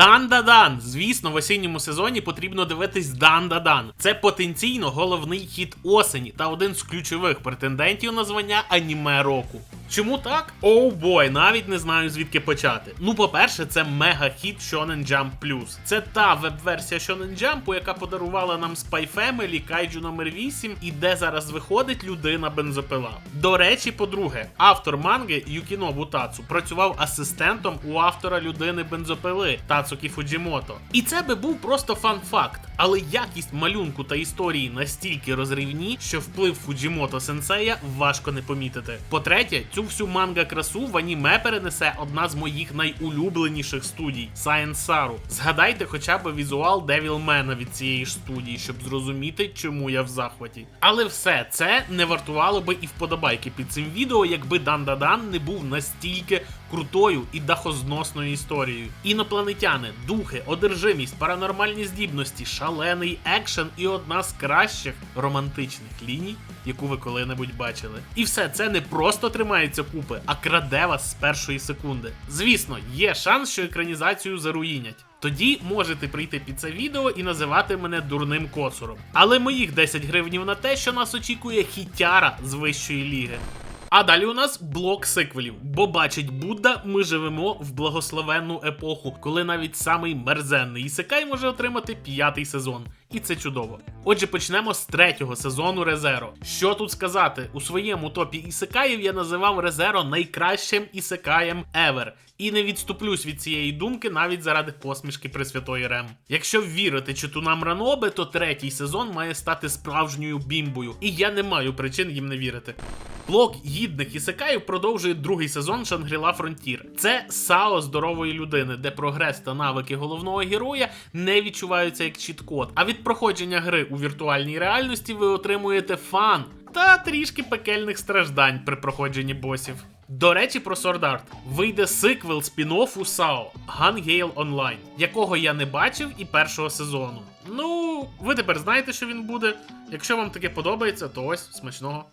Дан-да-дан! Звісно, в осінньому сезоні потрібно дивитись Дан-да-дан. Це потенційно головний хід осені та один з ключових претендентів на звання аніме року. Чому так? Оу бой, навіть не знаю звідки почати. Ну, по-перше, це мега-хіт Shonen Jump Plus. Це та веб-версія Shonen Jump, яка подарувала нам Spy Family, Kaiju номер 8 і де зараз виходить людина бензопила. До речі, по-друге, автор манги Юкінобу Тацу працював асистентом у автора людини бензопили Тацукі Фуджімото. І це би був просто фан-факт. Але якість малюнку та історії настільки розривні, що вплив Фуджімото сенсея важко не помітити. По-третє, цю всю манга красу в аніме перенесе одна з моїх найулюбленіших студій Saru. Згадайте хоча б візуал Девілмена від цієї ж студії, щоб зрозуміти, чому я в захваті. Але все це не вартувало би і вподобайки під цим відео, якби Дан Дадан не був настільки крутою і дахозносною історією. Інопланетяни, духи, одержимість, паранормальні здібності, шалений екшен і одна з кращих романтичних ліній, яку ви коли-небудь бачили. І все це не просто тримається купи, а краде вас з першої секунди. Звісно, є шанс, що екранізацію заруїнять. Тоді можете прийти під це відео і називати мене дурним коцуром. Але моїх 10 гривнів на те, що нас очікує хітяра з вищої ліги. А далі у нас блок сиквелів. Бо бачить Будда, ми живемо в благословенну епоху, коли навіть самий мерзенний ісекай може отримати п'ятий сезон. І це чудово. Отже, почнемо з третього сезону Резеро. Що тут сказати? У своєму топі ісекаїв я називав Резеро найкращим ісекаєм ever. І не відступлюсь від цієї думки навіть заради посмішки Пресвятої Рем. Якщо вірити читунам Ранобе, то третій сезон має стати справжньою бімбою, і я не маю причин їм не вірити. Блок гідних ісекаїв продовжує другий сезон Шангріла Фронтір. Це САО здорової людини, де прогрес та навики головного героя не відчуваються як чіт-код. А проходження гри у віртуальній реальності ви отримуєте фан та трішки пекельних страждань при проходженні босів. До речі, про Sword Art. вийде сиквел спін-оффу САО Gale Online, якого я не бачив і першого сезону. Ну, ви тепер знаєте, що він буде. Якщо вам таке подобається, то ось смачного.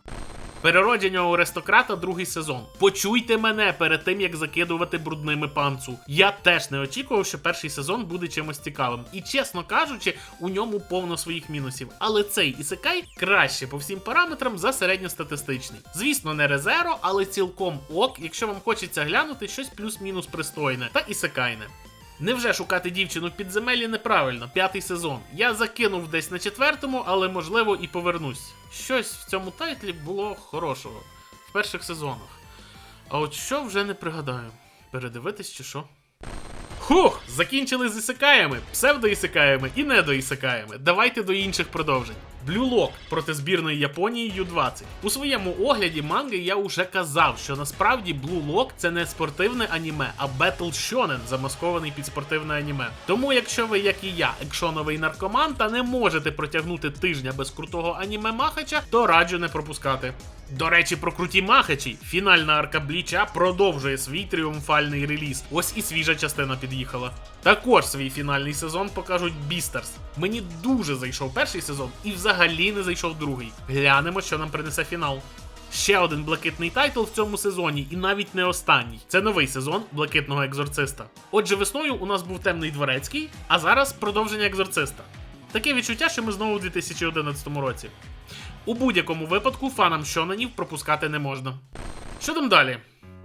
Переродження у аристократа другий сезон. Почуйте мене перед тим, як закидувати брудними панцу. Я теж не очікував, що перший сезон буде чимось цікавим. І чесно кажучи, у ньому повно своїх мінусів. Але цей ісекай краще по всім параметрам за середньостатистичний. Звісно, не резеро, але цілком ок, якщо вам хочеться глянути щось плюс-мінус пристойне та ісекайне. Невже шукати дівчину в підземеллі неправильно, п'ятий сезон. Я закинув десь на четвертому, але можливо і повернусь. Щось в цьому тайтлі було хорошого в перших сезонах. А от що вже не пригадаю. Передивитись чи що? Хух, закінчили з ісикаями, псевдоісикаями і недоісикаями. Давайте до інших продовжень. Lock проти збірної Японії Ю-20. У своєму огляді манги я уже казав, що насправді Blue це не спортивне аніме, а Battle Shonen, замаскований під спортивне аніме. Тому, якщо ви, як і я, екшоновий наркоман та не можете протягнути тижня без крутого аніме махача, то раджу не пропускати. До речі, про круті махачі. Фінальна арка Бліча продовжує свій тріумфальний реліз. Ось і свіжа частина під'їхала. Також свій фінальний сезон покажуть Бістерс. Мені дуже зайшов перший сезон і взагалі не зайшов другий. Глянемо, що нам принесе фінал. Ще один блакитний тайтл в цьому сезоні, і навіть не останній. Це новий сезон блакитного екзорциста. Отже, весною у нас був темний дворецький, а зараз продовження екзорциста. Таке відчуття, що ми знову у 2011 році. У будь-якому випадку фанам Шонанів пропускати не можна. Що там далі?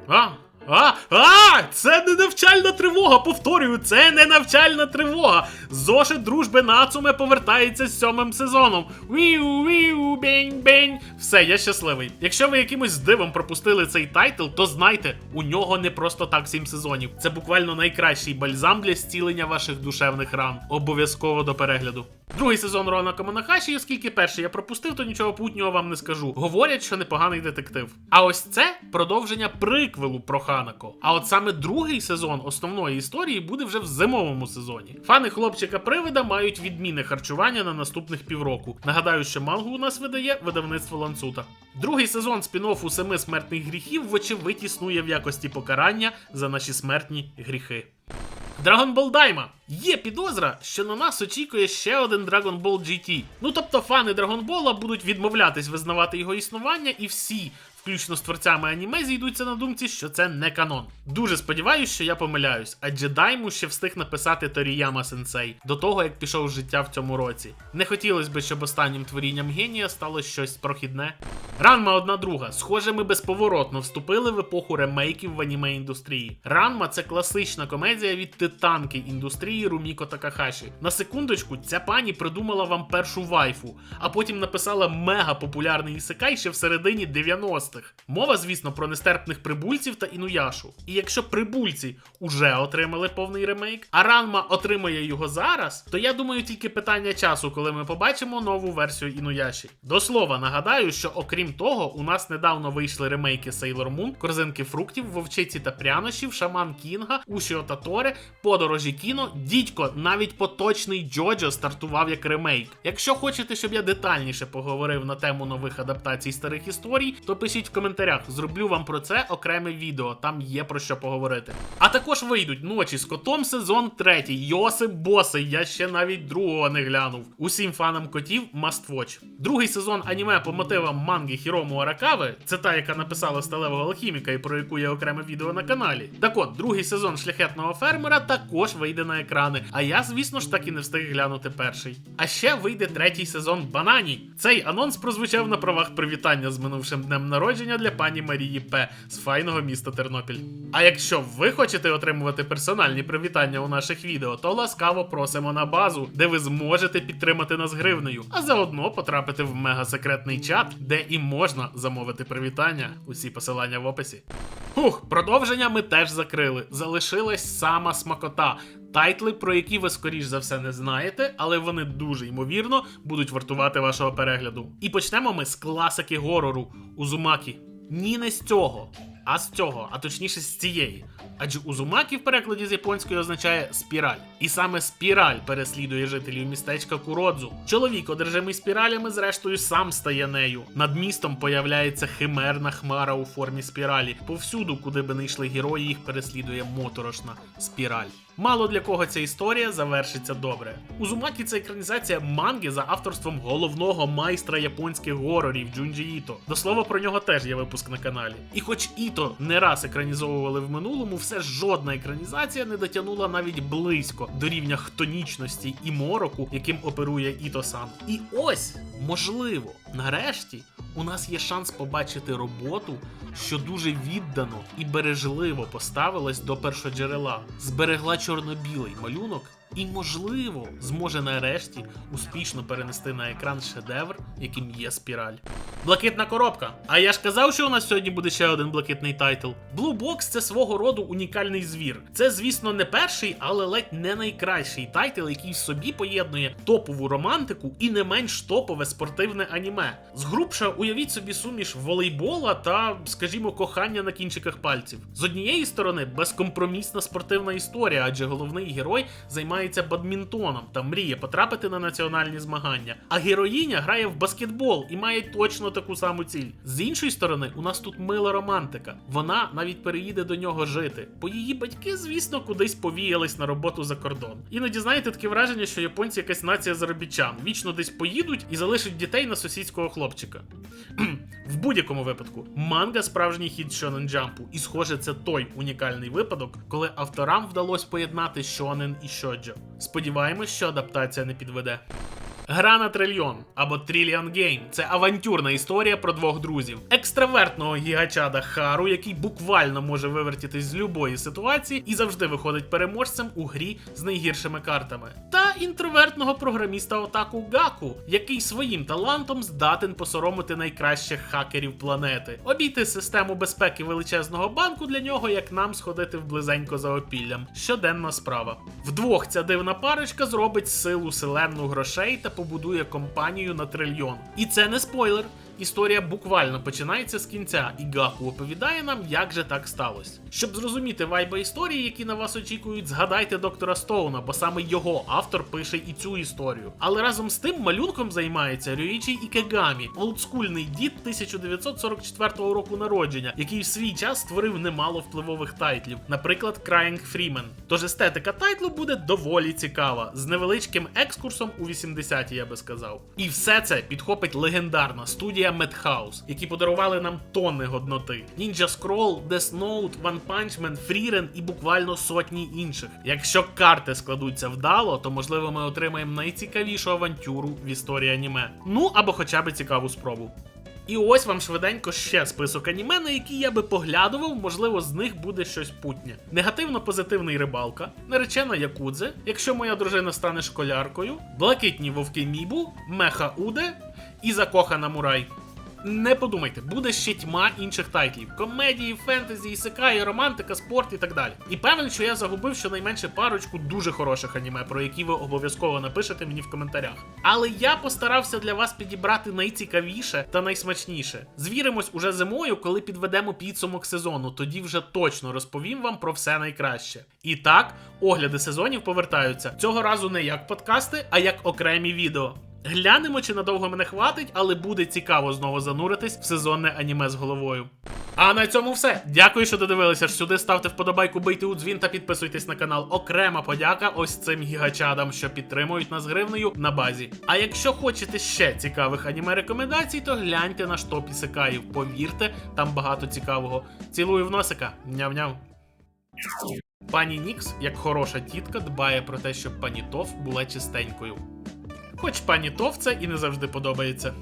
А, а, а! Це не навчальна тривога! Повторюю, це не навчальна тривога! Зошит дружби Нацуме повертається з сьомим сезоном. Віу, віу, бень, бень. Все, я щасливий. Якщо ви якимось дивом пропустили цей тайтл, то знайте, у нього не просто так сім сезонів. Це буквально найкращий бальзам для зцілення ваших душевних ран. Обов'язково до перегляду. Другий сезон Рона Камонахаші, оскільки перший я пропустив, то нічого путнього вам не скажу. Говорять, що непоганий детектив. А ось це продовження приквелу про Ханако. А от саме другий сезон основної історії буде вже в зимовому сезоні. Фани хлопчика привида мають відмінне харчування на наступних півроку. Нагадаю, що мангу у нас видає видавництво Ланцута. Другий сезон спін-оффу семи смертних гріхів, вочевидь, існує в якості покарання за наші смертні гріхи. Dragon Ball Daima. Є підозра, що на нас очікує ще один Dragon Ball GT. Ну тобто фани Dragon Ball будуть відмовлятись визнавати його існування, і всі, включно з творцями аніме, зійдуться на думці, що це не канон. Дуже сподіваюся, що я помиляюсь, адже Дайму ще встиг написати Торіяма Сенсей до того, як пішов життя в цьому році. Не хотілося б, щоб останнім творінням генія стало щось прохідне. Ранма одна друга. Схоже, ми безповоротно вступили в епоху ремейків в аніме індустрії. Ранма це класична комедія від титанки індустрії Руміко Такахаші. На секундочку, ця пані придумала вам першу вайфу, а потім написала мега популярний ісекай ще в середині 90-х. Мова, звісно, про нестерпних прибульців та інуяшу. І якщо прибульці уже отримали повний ремейк, а Ранма отримає його зараз, то я думаю, тільки питання часу, коли ми побачимо нову версію інуяші. До слова, нагадаю, що окрім того, у нас недавно вийшли ремейки Sailor Moon, корзинки фруктів, вовчиці та прянощів, шаман Кінга, Ушіо Таторе, подорожі кіно, дідько, навіть поточний Джоджо стартував як ремейк. Якщо хочете, щоб я детальніше поговорив на тему нових адаптацій старих історій, то пишіть в коментарях, зроблю вам про це окреме відео, там є про що поговорити. А також вийдуть ночі з котом сезон третій. Йосип Босий, я ще навіть другого не глянув. Усім фанам котів must watch. Другий сезон аніме по мотивам манги Хірому Аракави, це та, яка написала сталевого алхіміка і про яку є окреме відео на каналі. Так от, другий сезон шляхетного фермера також вийде на екрани. А я, звісно ж, так і не встиг глянути перший. А ще вийде третій сезон Банані. Цей анонс прозвучав на правах привітання з минувшим днем народження для пані Марії П. з файного міста Тернопіль. А якщо ви хочете отримувати персональні привітання у наших відео, то ласкаво просимо на базу, де ви зможете підтримати нас гривнею, а заодно потрапити в мегасекретний чат, де і можна замовити привітання. Усі посилання в описі. Хух, продовження ми теж закрили. Залишилась сама смакота. Тайтли, про які ви скоріш за все не знаєте, але вони дуже ймовірно будуть вартувати вашого перегляду. І почнемо ми з класики горору Узумакі. Ні, не з цього, а з цього, а точніше з цієї. Адже Узумакі в перекладі з японської означає спіраль. І саме спіраль переслідує жителів містечка Куродзу. Чоловік, одержимий спіралями, зрештою сам стає нею. Над містом появляється химерна хмара у формі спіралі. Повсюду, куди би не йшли герої, їх переслідує моторошна спіраль. Мало для кого ця історія завершиться добре. Узумакі це екранізація манги за авторством головного майстра японських горорів Джунджі Іто. До слова про нього теж є випуск на каналі. І хоч Іто не раз екранізовували в минулому, все ж жодна екранізація не дотягнула навіть близько до рівня хтонічності і мороку, яким оперує Іто сам. І ось, можливо, нарешті. У нас є шанс побачити роботу, що дуже віддано і бережливо поставилась до першоджерела, зберегла чорно-білий малюнок і, можливо, зможе нарешті успішно перенести на екран шедевр, яким є спіраль. Блакитна коробка. А я ж казав, що у нас сьогодні буде ще один блакитний тайтл. Blue Box це свого роду унікальний звір. Це, звісно, не перший, але ледь не найкращий тайтл, який в собі поєднує топову романтику і не менш топове спортивне аніме. Згрубша уявіть собі суміш волейбола та, скажімо, кохання на кінчиках пальців. З однієї сторони, безкомпромісна спортивна історія, адже головний герой займається бадмінтоном та мріє потрапити на національні змагання. А героїня грає в баскетбол і має точно таку саму ціль. З іншої сторони, у нас тут мила романтика. Вона навіть переїде до нього жити. Бо її батьки, звісно, кудись повіялись на роботу за кордон. Іноді знаєте таке враження, що японці якась нація заробітчан. Вічно десь поїдуть і залишать дітей на сусідського хлопчика. В будь-якому випадку, манга справжній хід Shonen Jump, і схоже, це той унікальний випадок, коли авторам вдалося поєднати шонен і шоджо. Сподіваємось, що адаптація не підведе. Гра на трильйон або Trillion Game – це авантюрна історія про двох друзів: екстравертного гігачада Хару, який буквально може вивертітись з любої ситуації і завжди виходить переможцем у грі з найгіршими картами, та інтровертного програміста Отаку Гаку, який своїм талантом здатен посоромити найкращих хакерів планети, обійти систему безпеки величезного банку для нього, як нам сходити вблизенько за опіллям. Щоденна справа. Вдвох ця дивна парочка зробить силу селенну грошей та побудує компанію на трильйон. І це не спойлер. Історія буквально починається з кінця, і Гаку оповідає нам, як же так сталося. Щоб зрозуміти вайба історії, які на вас очікують, згадайте доктора Стоуна, бо саме його автор пише і цю історію. Але разом з тим малюнком займається Рюїчі Ікегамі, олдскульний дід 1944 року народження, який в свій час створив немало впливових тайтлів, наприклад, Crying Freeman. Тож естетика тайтлу буде доволі цікава, з невеличким екскурсом у 80-ті, я би сказав. І все це підхопить легендарна студія Madhouse, які подарували нам тонни годноти. Ninja Scroll, Death Note, One Punch Man, Frieren і буквально сотні інших. Якщо карти складуться вдало, то можливо ми отримаємо найцікавішу авантюру в історії аніме. Ну або хоча б цікаву спробу. І ось вам швиденько ще список аніме, на які я би поглядував, можливо, з них буде щось путнє. Негативно-позитивний рибалка, наречена Якудзе, якщо моя дружина стане школяркою, блакитні вовки Мібу, Меха Уде і закохана Мурай. Не подумайте, буде ще тьма інших тайтлів: комедії, фентезі, ісекаї, романтика, спорт і так далі. І певен, що я загубив щонайменше парочку дуже хороших аніме, про які ви обов'язково напишете мені в коментарях. Але я постарався для вас підібрати найцікавіше та найсмачніше. Звіримось уже зимою, коли підведемо підсумок сезону. Тоді вже точно розповім вам про все найкраще. І так, огляди сезонів повертаються цього разу не як подкасти, а як окремі відео. Глянемо, чи надовго мене хватить, але буде цікаво знову зануритись в сезонне аніме з головою. А на цьому все. Дякую, що додивилися сюди. Ставте вподобайку, бийте у дзвін та підписуйтесь на канал. Окрема подяка ось цим гігачадам, що підтримують нас гривнею на базі. А якщо хочете ще цікавих аніме рекомендацій, то гляньте наш топ ісекаїв. Повірте, там багато цікавого. Цілую в носика. Няв-няв. Пані Нікс, як хороша тітка, дбає про те, щоб пані Тоф була чистенькою. Хоч пані Товце і не завжди подобається.